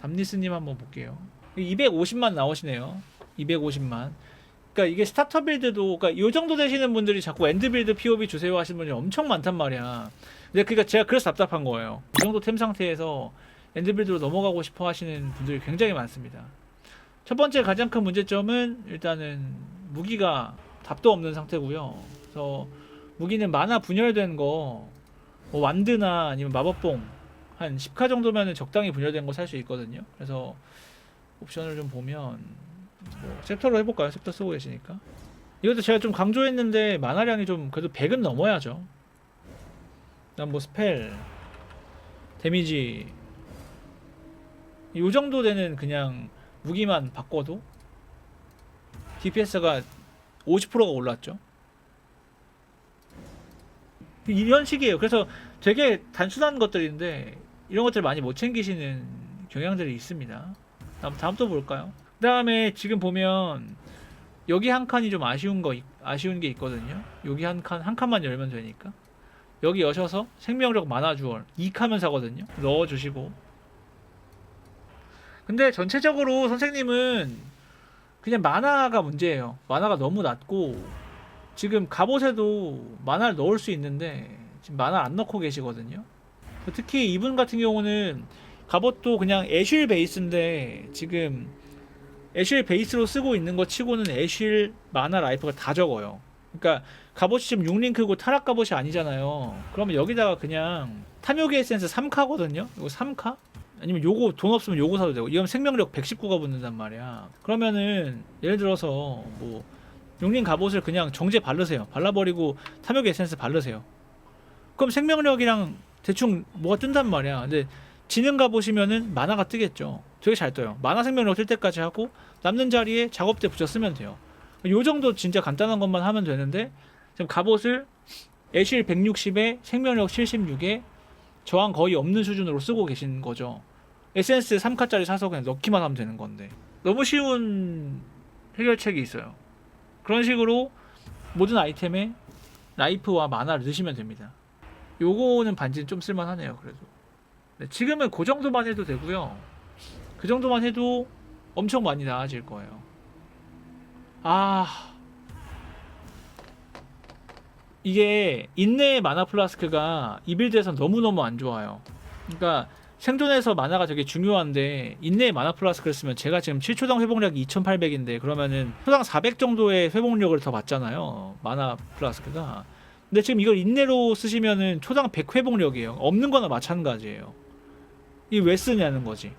담니스님 한번 볼게요. 250만 나오시네요. 250만. 그러니까 이게 스타터 빌드도 그러니까 요 정도 되시는 분들이 자꾸 엔드 빌드 POB 주세요 하시는 분이 엄청 많단 말이야. 근데 그러니까 제가 그래서 답답한 거예요. 이 정도 템 상태에서 엔드 빌드로 넘어가고 싶어 하시는 분들이 굉장히 많습니다. 첫 번째 가장 큰 문제점은 일단은 무기가 답도 없는 상태고요. 그래서 무기는 만화 분열된 거, 뭐 완드나 아니면 마법봉 한 10카 정도면은 적당히 분열된 거 살 수 있거든요. 그래서 옵션을 좀 보면 뭐 챕터로 해볼까요? 챕터 쓰고 계시니까. 이것도 제가 좀 강조했는데 만화량이 좀 그래도 100은 넘어야죠. 그다음 뭐 스펠, 데미지 요 정도 되는 그냥 무기만 바꿔도 DPS가 50%가 올랐죠. 이런 식이에요. 그래서 되게 단순한 것들인데 이런 것들 많이 못 챙기시는 경향들이 있습니다. 다음 다음 또 볼까요? 그다음에 지금 보면 여기 한 칸이 좀 아쉬운 거 있- 아쉬운 게 있거든요. 여기 한 칸 한 칸만 열면 되니까 여기 여셔서 생명력 만화 주얼 2칸면 사거든요. 넣어 주시고 근데 전체적으로 선생님은 그냥 만화가 문제예요. 만화가 너무 낮고 지금 갑옷에도 만화를 넣을 수 있는데 지금 만화 안 넣고 계시거든요. 특히 이분 같은 경우는 갑옷도 그냥 애쉬 베이스인데 지금 애쉬 베이스로 쓰고 있는 것 치고는 애쉬 만화 라이프가 다 적어요. 그러니까 갑옷이 지금 6링크고 타락 갑옷이 아니잖아요. 그러면 여기다가 그냥 탐욕의 에센스 3카거든요. 이거 3카? 아니면 요거 돈 없으면 요거 사도 되고 이건 생명력 119가 붙는단 말이야. 그러면은 예를 들어서 뭐 용린 갑옷을 그냥 정제 바르세요. 발라버리고 탐욕의 에센스 바르세요. 그럼 생명력이랑 대충 뭐가 뜬단 말이야. 근데 지능 갑옷이면은 만화가 뜨겠죠. 되게 잘 떠요. 만화 생명력 뜰 때까지 하고 남는 자리에 작업대 붙여 쓰면 돼요. 요 정도 진짜 간단한 것만 하면 되는데 지금 갑옷을 애실 160에 생명력 76에 저항 거의 없는 수준으로 쓰고 계신 거죠. 에센스 3카짜리 사서 그냥 넣기만 하면 되는 건데 너무 쉬운 해결책이 있어요. 그런 식으로 모든 아이템에 라이프와 만화를 넣으시면 됩니다. 요거는 반지는 좀 쓸만하네요. 그래도 네, 지금은 그 정도만 해도 되고요. 그 정도만 해도 엄청 많이 나아질 거예요. 아 이게 인내의 마나 플라스크가 이 빌드에서 너무너무 안 좋아요. 그러니까 생존에서 만화가 되게 중요한데 인내의 만화 플라스크를 쓰면 제가 지금 7초당 회복력이 2800인데 그러면은 초당 400 정도의 회복력을 더 받잖아요. 만화 플라스크가. 근데 지금 이걸 인내로 쓰시면은 초당 100 회복력이에요. 없는 거나 마찬가지예요. 이 왜 쓰냐는 거지.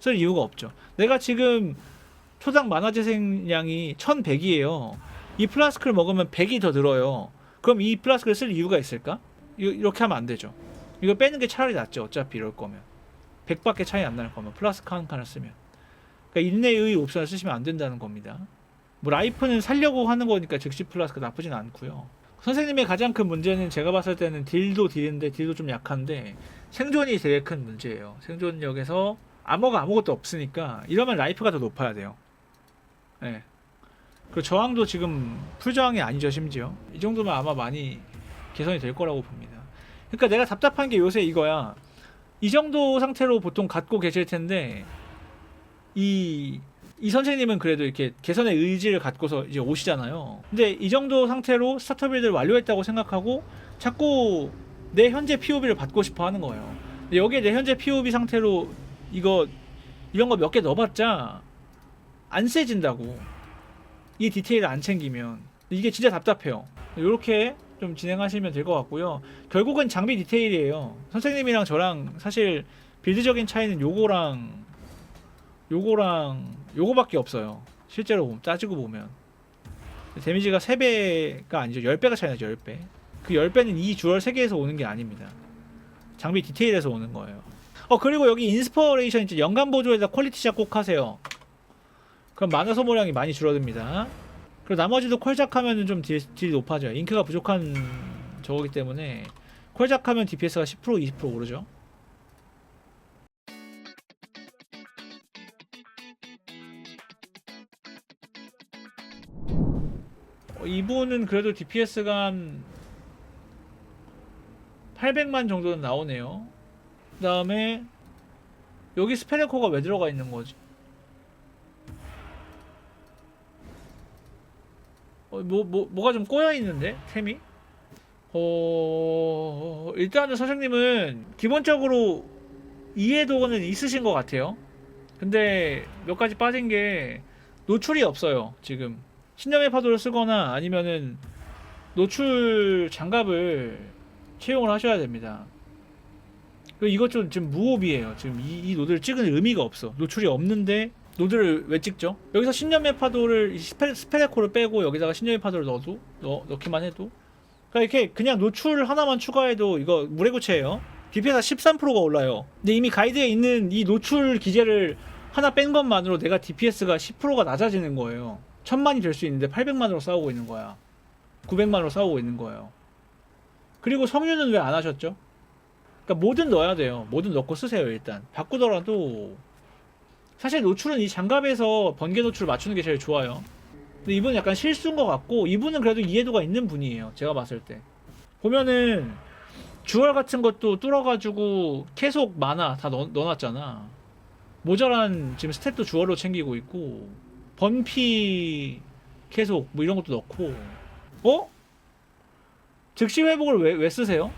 쓸 이유가 없죠. 내가 지금 초당 만화 재생량이 1100이에요. 이 플라스크를 먹으면 100이 더 늘어요. 그럼 이 플라스크를 쓸 이유가 있을까? 이- 이렇게 하면 안 되죠. 이거 빼는 게 차라리 낫죠. 어차피 이럴 거면. 100밖에 차이 안 날 거면 플라스크 한 칸을 쓰면. 그러니까 인내의 옵션을 쓰시면 안 된다는 겁니다. 뭐 라이프는 살려고 하는 거니까 즉시 플라스크 나쁘진 않고요. 선생님의 가장 큰 문제는 제가 봤을 때는 딜도 딜인데 딜도 좀 약한데 생존이 되게 큰 문제예요. 생존력에서 암호가 아무것도 없으니까 이러면 라이프가 더 높아야 돼요. 예. 그 저항도 지금 풀저항이 아니죠 심지어 이 정도면 아마 많이 개선이 될 거라고 봅니다. 그러니까 내가 답답한 게 요새 이거야. 이 정도 상태로 보통 갖고 계실 텐데 이, 이 선생님은 그래도 이렇게 개선의 의지를 갖고서 이제 오시잖아요. 근데 이 정도 상태로 스타터 빌드를 완료했다고 생각하고 자꾸 내 현재 POB를 받고 싶어 하는 거예요. 여기에 내 현재 POB 상태로 이거 이런 거 몇 개 넣어봤자 안 세진다고. 이 디테일을 안 챙기면 이게 진짜 답답해요. 이렇게 좀 진행하시면 될 것 같고요. 결국은 장비 디테일이에요. 선생님이랑 저랑 사실 빌드적인 차이는 요거랑 요거랑 요거밖에 없어요. 실제로 보면, 따지고 보면 데미지가 3배가 아니죠. 10배가 차이 나죠. 10배. 그 10배는 이 주얼 3개에서 오는 게 아닙니다. 장비 디테일에서 오는 거예요. 어 그리고 여기 인스퍼레이션 이제 연간 보조에다 퀄리티샷 꼭 하세요. 그럼 만화 소모량이 많이 줄어듭니다. 그리고 나머지도 콜작하면 좀 딜, 딜이 높아져요. 잉크가 부족한 저거기 때문에 콜작하면 DPS가 10% 20% 오르죠. 이분은 그래도 DPS가 한 800만 정도는 나오네요. 그 다음에 여기 스페레코가 왜 들어가 있는 거지? 어, 뭐, 뭐, 뭐가 좀 꼬여 있는데? 템이? 어, 일단은 선생님은 기본적으로 이해도는 있으신 것 같아요. 근데 몇 가지 빠진 게 노출이 없어요, 지금. 신념의 파도를 쓰거나 아니면은 노출 장갑을 채용을 하셔야 됩니다. 이것 좀 지금 무호비예요. 지금 이, 이 노드를 찍은 의미가 없어. 노출이 없는데 노드를 왜 찍죠? 여기서 신념의 파도를 이 스페, 스페레코를 빼고 여기다가 신념의 파도를 넣어도 넣, 넣기만 해도 그러니까 이렇게 그냥 노출 하나만 추가해도 이거 물의 고체예요. DPS가 13%가 올라요. 근데 이미 가이드에 있는 이 노출 기재를 하나 뺀 것만으로 내가 DPS가 10%가 낮아지는 거예요. 천만이 될 수 있는데 800만으로 싸우고 있는 거야. 900만으로 싸우고 있는 거예요. 그리고 성유는 왜 안 하셨죠? 그러니까 뭐든 넣어야 돼요. 뭐든 넣고 쓰세요 일단. 바꾸더라도 사실 노출은 이 장갑에서 번개 노출 맞추는 게 제일 좋아요. 근데 이분은 약간 실수인 것 같고 이분은 그래도 이해도가 있는 분이에요. 제가 봤을 때 보면은 주얼 같은 것도 뚫어가지고 계속 만화 다 넣, 넣어놨잖아. 모자란 지금 스탯도 주얼로 챙기고 있고 번피 계속 뭐 이런 것도 넣고 어? 즉시 회복을 왜, 왜 쓰세요?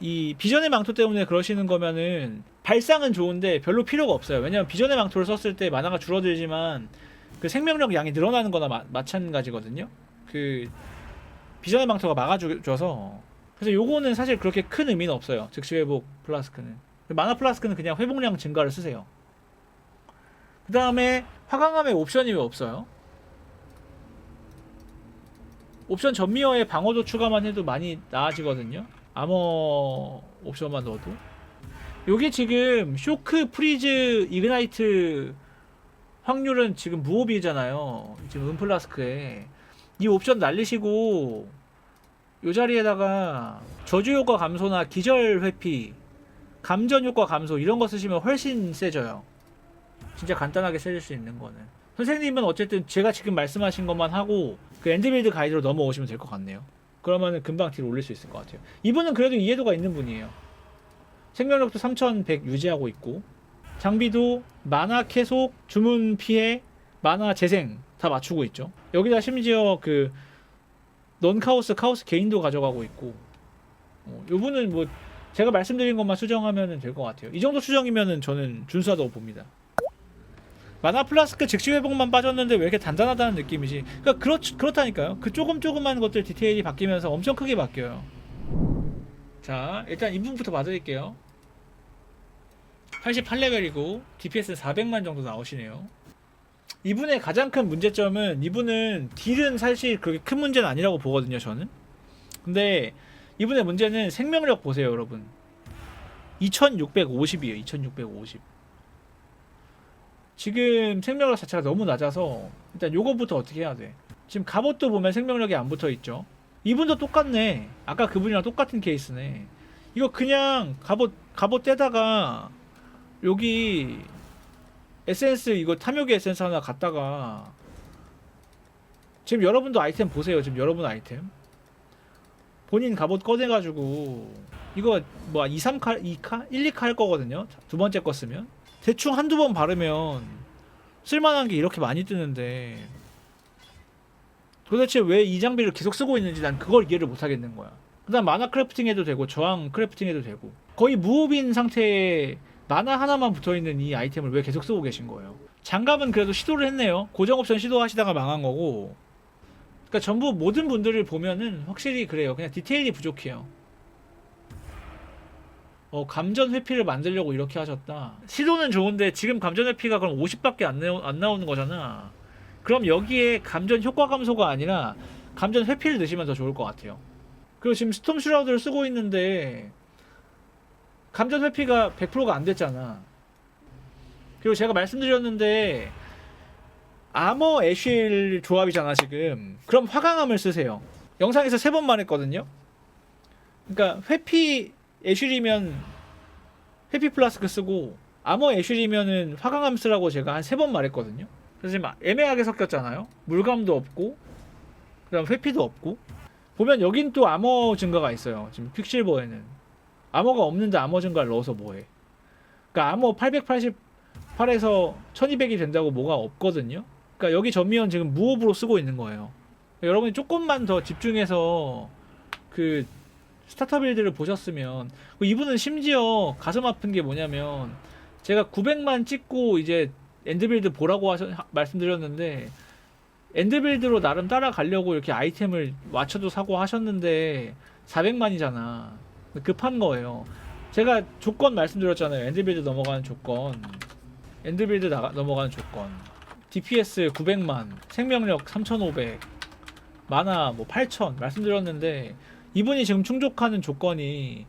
이 비전의 망토 때문에 그러시는 거면은 발상은 좋은데 별로 필요가 없어요. 왜냐면 비전의 망토를 썼을 때 만화가 줄어들지만 그 생명력 양이 늘어나는 거나 마, 마찬가지거든요. 그 비전의 망토가 막아줘서 그래서 요거는 사실 그렇게 큰 의미는 없어요. 즉시 회복 플라스크는 만화 플라스크는 그냥 회복량 증가를 쓰세요. 그 다음에 화강함의 옵션이 왜 없어요? 옵션 전미어에 방어도 추가만 해도 많이 나아지거든요. 아머 옵션만 넣어도. 요게 지금 쇼크 프리즈 이그나이트 확률은 지금 무호비잖아요. 지금 은플라스크에 이 옵션 날리시고 요 자리에다가 저주 효과 감소나 기절 회피, 감전 효과 감소 이런 거 쓰시면 훨씬 세져요. 진짜 간단하게 쓰실 수 있는 거는. 선생님은 어쨌든 제가 지금 말씀하신 것만 하고 그 엔드빌드 가이드로 넘어오시면 될 것 같네요. 그러면은 금방 딜 올릴 수 있을 것 같아요. 이분은 그래도 이해도가 있는 분이에요. 생명력도 3100 유지하고 있고 장비도 만화 계속 주문 피해 만화 재생 다 맞추고 있죠. 여기다 심지어 그 넌카오스 카오스 개인도 가져가고 있고 어, 요분은 뭐 제가 말씀드린 것만 수정하면 될 것 같아요. 이 정도 수정이면은 저는 준수하다고 봅니다. 만화 플라스크 즉시 회복만 빠졌는데 왜 이렇게 단단하다는 느낌이지? 그러니까 그렇 그렇다니까요. 그 조금 조금만 것들 디테일이 바뀌면서 엄청 크게 바뀌어요. 자, 일단 이분부터 봐드릴게요. 88레벨이고 DPS는 400만 정도 나오시네요. 이분의 가장 큰 문제점은 이분은 딜은 사실 그렇게 큰 문제는 아니라고 보거든요, 저는. 근데 이분의 문제는 생명력 보세요, 여러분. 2650이에요. 2650. 지금 생명력 자체가 너무 낮아서 일단 요거부터 어떻게 해야 돼? 지금 갑옷도 보면 생명력이 안 붙어 있죠. 이분도 똑같네. 아까 그분이랑 똑같은 케이스네. 이거 그냥 갑옷 갑옷 떼다가 여기 에센스 이거 탐욕의 에센스 하나 갖다가 지금 여러분도 아이템 보세요. 지금 여러분 아이템 본인 갑옷 꺼내가지고 이거 뭐 2, 3칼, 2칼, 1, 2칼 할 거거든요. 두 번째 거 쓰면 대충 한두 번 바르면 쓸만한 게 이렇게 많이 뜨는데 도대체 왜 이 장비를 계속 쓰고 있는지 난 그걸 이해를 못 하겠는 거야. 그다음 만화 크래프팅 해도 되고 저항 크래프팅 해도 되고 거의 무호빈 상태에 만화 하나만 붙어 있는 이 아이템을 왜 계속 쓰고 계신 거예요? 장갑은 그래도 시도를 했네요. 고정 옵션 시도하시다가 망한 거고. 그러니까 전부 모든 분들을 보면은 확실히 그래요. 그냥 디테일이 부족해요. 어, 감전 회피를 만들려고 이렇게 하셨다. 시도는 좋은데 지금 감전 회피가 그럼 50밖에 안, 나오, 안 나오는 거잖아. 그럼 여기에 감전 효과 감소가 아니라 감전 회피를 넣으시면 더 좋을 것 같아요. 그리고 지금 스톰 슈라우드를 쓰고 있는데 감전 회피가 100%가 안 됐잖아. 그리고 제가 말씀드렸는데 아머 애쉬 조합이잖아 지금. 그럼 화강함을 쓰세요. 영상에서 세번 말했거든요. 그러니까 회피 애쉬리면 회피 플라스크 쓰고 아머 애쉬리면은 화강함 쓰라고 제가 한 세 번 말했거든요. 그래서 지금 애매하게 섞였잖아요. 물감도 없고 그다음 회피도 없고 보면 여긴 또 아머 증가가 있어요. 지금 퀵실버에는 아머가 없는데 아머 증가를 넣어서 뭐해? 그러니까 아머 880 8에서 1200이 된다고 뭐가 없거든요. 그러니까 여기 전미연 지금 무호불호 쓰고 있는 거예요. 그러니까 여러분이 조금만 더 집중해서 그 스타터 빌드를 보셨으면 그 이분은 심지어 가슴 아픈 게 뭐냐면 제가 900만 찍고 이제 엔드빌드 보라고 하셔, 하- 말씀드렸는데 엔드빌드로 나름 따라가려고 이렇게 아이템을 맞춰도 사고 하셨는데 400만이잖아. 급한 거예요. 제가 조건 말씀드렸잖아요. 엔드빌드 넘어가는 조건. 엔드빌드 나가, 넘어가는 조건. DPS 900만 생명력 3500 마나 뭐8000 말씀드렸는데 이분이 지금 충족하는 조건이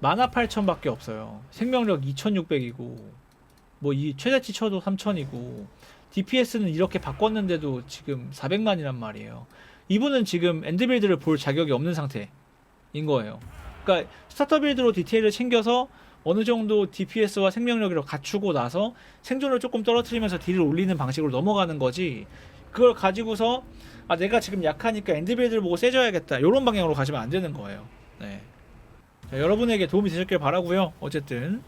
마나 8000밖에 없어요 생명력 2600이고 뭐 이 최대치 쳐도 3000이고 DPS는 이렇게 바꿨는데도 지금 400만이란 말이에요. 이분은 지금 엔드 빌드를 볼 자격이 없는 상태인 거예요. 그러니까 스타터 빌드로 디테일을 챙겨서 어느 정도 DPS와 생명력을 갖추고 나서 생존을 조금 떨어뜨리면서 딜을 올리는 방식으로 넘어가는 거지. 그걸 가지고서 아 내가 지금 약하니까 엔드빌드를 보고 세져야겠다. 이런 방향으로 가시면 안 되는 거예요. 네. 자, 여러분에게 도움이 되셨길 바라고요. 어쨌든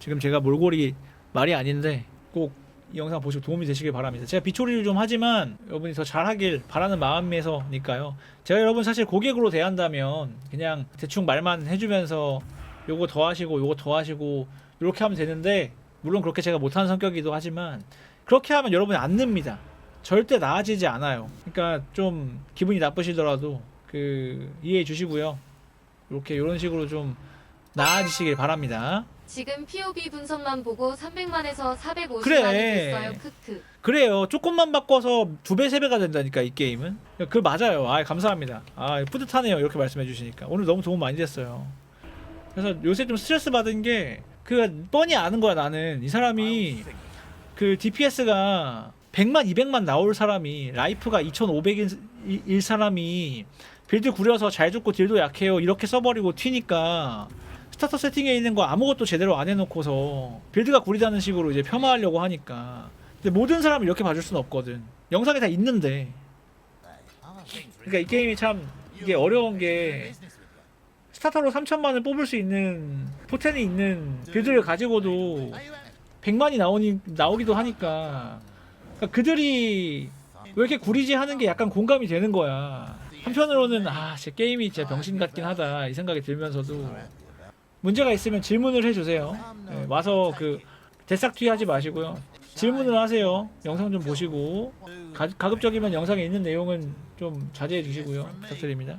지금 제가 몰골이 말이 아닌데 꼭 이 영상 보시고 도움이 되시길 바랍니다. 제가 비초리를 좀 하지만 여러분이 더 잘하길 바라는 마음에서니까요. 제가 여러분 사실 고객으로 대한다면 그냥 대충 말만 해주면서 요거 더 하시고 요거 더 하시고 이렇게 하면 되는데 물론 그렇게 제가 못하는 성격이기도 하지만 그렇게 하면 여러분이 안 늡니다. 절대 나아지지 않아요. 그러니까 좀 기분이 나쁘시더라도 그 이해해 주시고요. 이렇게 이런 식으로 좀 나아지시길 바랍니다. 지금 POB 분석만 보고 300만에서 450만이 그래. 됐어요. 크크. 그래요. 조금만 바꿔서 두 배, 세 배가 된다니까 이 게임은. 그 맞아요. 아 감사합니다. 아 뿌듯하네요. 이렇게 말씀해 주시니까 오늘 너무 도움 많이 됐어요. 그래서 요새 좀 스트레스 받은 게 그 뻔히 아는 거야 나는 이 사람이 그 DPS가 100만, 200만 나올 사람이 라이프가 2,500일 사람이 빌드 구려서 잘 죽고 딜도 약해요. 이렇게 써버리고 튀니까 스타터 세팅에 있는 거 아무것도 제대로 안 해놓고서 빌드가 구리다는 식으로 이제 폄하하려고 하니까 근데 모든 사람을 이렇게 봐줄 수는 없거든. 영상에 다 있는데. 그러니까 이 게임이 참 이게 어려운 게 스타터로 3천만을 뽑을 수 있는 포텐이 있는 빌드를 가지고도 100만이 나오니 나오기도 하니까 그러니까 그들이 왜 이렇게 구리지 하는 게 약간 공감이 되는 거야. 한편으로는 아, 제 게임이 진짜 병신 같긴 하다 이 생각이 들면서도 문제가 있으면 질문을 해주세요. 네, 와서 그 대싹튀 하지 마시고요. 질문을 하세요. 영상 좀 보시고 가, 가급적이면 영상에 있는 내용은 좀 자제해 주시고요. 부탁드립니다.